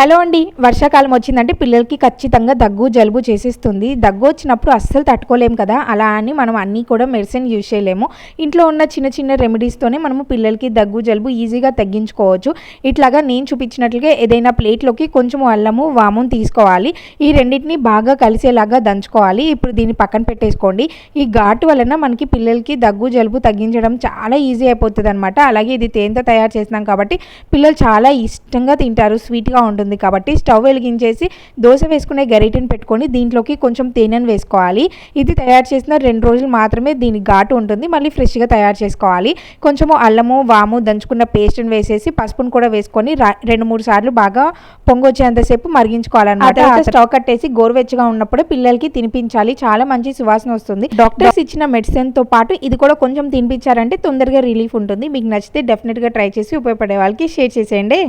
Hello అండి వర్షాకాలం వచ్చిందంటే పిల్లలకి ఖచ్చితంగా దగ్గు జలుబు చేసేస్తుంది. దగ్గు వచ్చినప్పుడు అస్సలు తట్టుకోలేము కదా అలా అని మనం అన్నీ కూడా మెడిసిన్ యూజ్ చేయలేము. ఇంట్లో ఉన్న చిన్న చిన్న రెమెడీస్తోనే మనము పిల్లలకి దగ్గు జలుబు ఈజీగా తగ్గించుకోవచ్చు. ఇట్లాగా నేను చూపించినట్లుగా ఏదైనా ప్లేట్లోకి కొంచెం అల్లము వాము తీసుకోవాలి. ఈ రెండింటిని బాగా కలిసేలాగా దంచుకోవాలి. ఇప్పుడు దీన్ని పక్కన పెట్టేసుకోండి. ఈ ఘాటు వలన మనకి పిల్లలకి దగ్గు జలుబు తగ్గించడం చాలా ఈజీ అయిపోతుంది అనమాట అలాగే ఇది తేనెతో తయారు చేసినాం కాబట్టి పిల్లలు చాలా ఇష్టంగా తింటారు స్వీట్గా ఉంటుంది కాబట్టి స్టవ్ వెలిగించేసి దోశ వేసుకునే గరిటెని పెట్టుకొని దీంట్లోకి కొంచెం తేనెను వేసుకోవాలి. ఇది తయారు చేసిన రెండు రోజులు మాత్రమే దీని ఘాటు ఉంటుంది. మళ్ళీ ఫ్రెష్గా తయారు చేసుకోవాలి. కొంచెము అల్లము వాము దంచుకున్న పేస్ట్ని వేసేసి పసుపును కూడా వేసుకొని రెండు మూడు సార్లు బాగా పొంగొచ్చేంతసేపు మరిగించుకోవాలన్నమాట. స్టవ్ కట్టేసి గోరువెచ్చగా ఉన్నప్పుడు పిల్లలకి తినిపించాలి. చాలా మంచి సువాసన వస్తుంది. డాక్టర్స్ ఇచ్చిన మెడిసిన్తో పాటు ఇది కూడా కొంచెం తినిపించారంటే తొందరగా రిలీఫ్ ఉంటుంది. మీకు నచ్చితే డెఫినెట్గా ట్రై చేసి ఉపయోగపడే వాళ్ళకి షేర్ చేసేయండి.